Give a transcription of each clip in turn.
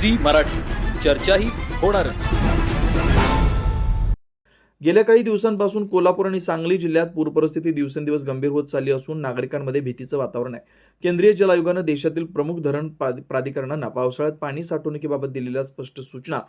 Zee Marathi. चर्चाही होणारच. गेल्या काही दिवसांपासून कोल्हापूर आणि सांगली जिल्ह्यात पूरपरिस्थिती दिवसेंदिवस गंभीर होत चालली असून नागरिकांमध्ये भीतीचं वातावरण आहे. केंद्रीय जल आयोगानं देशातील प्रमुख धरण प्राधिकरणांना पावसाळ्यात पाणी साठवणुकीबाबत दिलेल्या स्पष्ट सूचना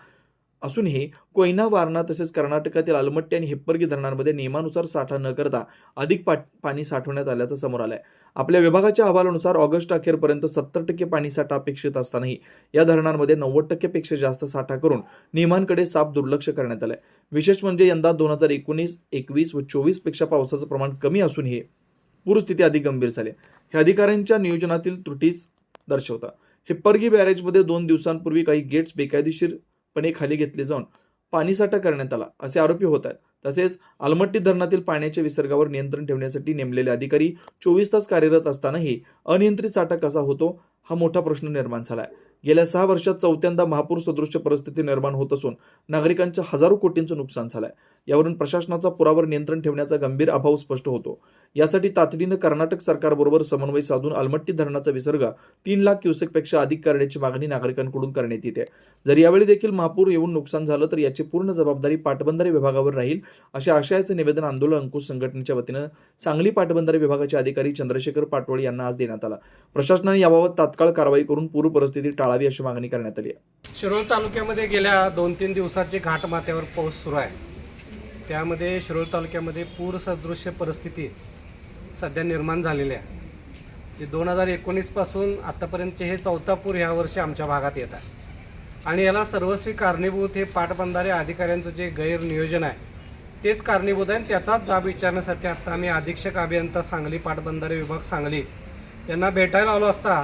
असूनही कोयना वारणा तसेच कर्नाटकातील आलमट्टी आणि हिप्परगी धरणांमध्ये नियमानुसार साठा न करता अधिक पा- पाणी साठवण्यात आल्याचं समोर आलंय. आपल्या विभागाच्या अहवालानुसार ऑगस्ट अखेरपर्यंत सत्तर टक्के पाणी साठा अपेक्षित असतानाही या धरणांमध्ये नव्वद टक्केपेक्षा जास्त साठा करून नियमांकडे साफ दुर्लक्ष करण्यात आलंय. विशेष म्हणजे यंदा दोन हजार एकोणीस एकवीस व चोवीसपेक्षा पावसाचं प्रमाण कमी असूनही पूरस्थिती अधिक गंभीर झाली. हे अधिकाऱ्यांच्या नियोजनातील त्रुटीच दर्शवतात हिप्परगी बॅरेजमध्ये दोन दिवसांपूर्वी काही गेट्स बेकायदेशीर बेकायदेशीरपणे खाली घेतले जाऊन पाणीसाठा करण्यात आला. असे आरोपी होत आहेत. तसेच आलमट्टी धरणातील पाण्याच्या विसर्गावर नियंत्रण ठेवण्यासाठी नेमलेले अधिकारी चोवीस तास कार्यरत असतानाही अनियंत्रित साठा कसा होतो हा मोठा प्रश्न निर्माण झाला आहे गेल्या सहा वर्षात चौथ्यांदा महापूर सदृश्य परिस्थिती निर्माण होत असून नागरिकांच्या हजारो कोटींचं नुकसान झालंय. यावरून प्रशासनाचा पुरावर नियंत्रण ठेवण्याचा गंभीर अभाव स्पष्ट होतो. यासाठी तातडीनं कर्नाटक सरकारबरोबर समन्वय साधून अलमट्टी धरणाचा विसर्ग तीन लाख क्युसेकपेक्षा अधिक करण्याची मागणी नागरिकांकडून करण्यात येते. जर यावेळी देखील महापूर येऊन नुकसान झालं तर याची पूर्ण जबाबदारी पाटबंधारे विभागावर राहील अशा आशयाचं निवेदन आंदोलन अंकुश संघटनेच्या वतीनं सांगली पाटबंधारे विभागाचे अधिकारी चंद्रशेखर पाटोळे यांना आज देण्यात आला. प्रशासनाने याबाबत तात्काळ कारवाई करून पूर परिस्थिती टाळावी अशी मागणी करण्यात आली आहे. शिरोळ तालुक्यामध्ये गेल्या दोन तीन दिवसात जे घाट माथ्यावर पाऊस सुरू आहे त्यामध्ये शिरोळ तालुक्यामध्ये पूरसदृश्य परिस्थिती सध्या निर्माण झालेली आहे. जे दोन हजार एकोणीसपासून आत्तापर्यंतचे हे चौथा पूर ह्या वर्षी आमच्या भागात येत आहे. आणि याला सर्वस्वी कारणीभूत हे पाटबंधारे अधिकाऱ्यांचं जे गैरनियोजन आहे तेच कारणीभूत आहे आणि त्याचाच जाब विचारण्यासाठी आत्ता आम्ही अधीक्षक अभियंता सांगली पाटबंधारे विभाग सांगली यांना भेटायला आलो असता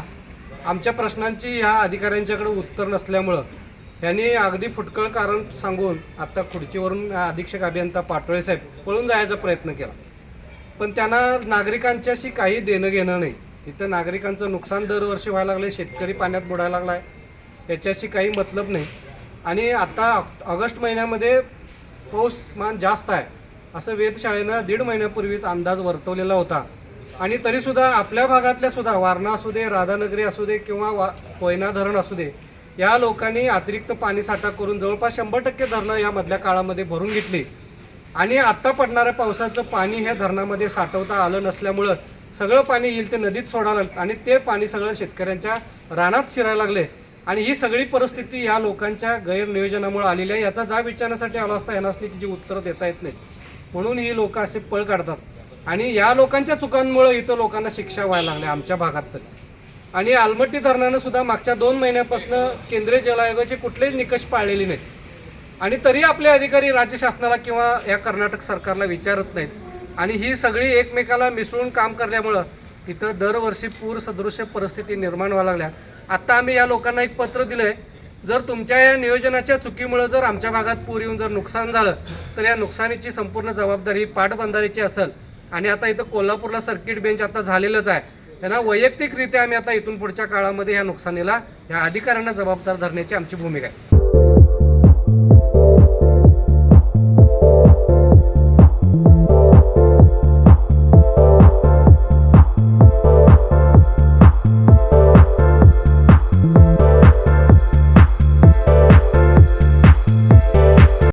आमच्या प्रश्नांची ह्या अधिकाऱ्यांच्याकडे उत्तर नसल्यामुळं यांनी अगदी फुटकळ कारण सांगून आत्ता खुर्चीवरून अधीक्षक अभियंता पाटोळे साहेब पळून जायचा प्रयत्न केला. पण त्यांना नागरिकांच्याशी काही देणं घेणं नाही. इथं नागरिकांचं नुकसान दरवर्षी व्हायला लागले शेतकरी पाण्यात बुडायला लागला आहे याच्याशी काही मतलब नाही. आणि आता ऑगस्ट महिन्यामध्ये पाऊसमान जास्त आहे. असं वेधशाळेनं दीड महिन्यापूर्वीच अंदाज वर्तवलेला होता. आणि तरीसुद्धा आपल्या भागातल्यासुद्धा वारणा असू दे राधानगरी असू दे किंवा वा कोयना धरण असू दे या लोकांनी अतिरिक्त पाणीसाठा करून जवळपास शंभर टक्के धरणं या मधल्या काळामध्ये भरून घेतली. आणि आत्ता पडणाऱ्या पावसाचं पाणी ह्या धरणामध्ये साठवता आलं नसल्यामुळं सगळं पाणी येईल ते नदीत सोडायला आणि ते पाणी सगळं शेतकऱ्यांच्या रानात शिरायला लागले. आणि ही सगळी परिस्थिती या लोकांच्या गैरनियोजनामुळे आलेली आहे. याचा जाब विचारण्यासाठी आला असता यांनासनी तिची उत्तरं देता येत नाहीत. म्हणून ही लोक असे पळ काढतात. आणि या लोकांच्या चुकांमुळे इथं लोकांना शिक्षा व्हायला लागल्या आमच्या भागात तरी. आणि आलमट्टी धरणानं सुद्धा मागच्या दोन महिन्यापासून केंद्रीय जल आयोगाचे कुठलेच निकष पाळलेले नाहीत. आणि तरी आपले अधिकारी राज्य शासनाला किंवा या कर्नाटक सरकारला विचारत नाहीत. आणि ही सगळी एकमेकाला मिसळून काम करण्यामुळं इथं दरवर्षी पूर सदृश्य परिस्थिती निर्माण व्हायला लागल्या. आत्ता आम्ही या लोकांना एक पत्र दिलं आहे जर तुमच्या या नियोजनाच्या चुकीमुळं जर आमच्या भागात पूर येऊन जर नुकसान झालं तर या नुकसानीची संपूर्ण जबाबदारी पाटबंधारीची असेल. आणि आता इथं कोल्हापूरला सर्किट बेंच आता झालेलंच आहे. त्यांना वैयक्तिकरित्या आम्ही आता इथून पुढच्या काळामध्ये या नुकसानीला या अधिकाऱ्यांना जबाबदार धरण्याची आमची भूमिका आहे.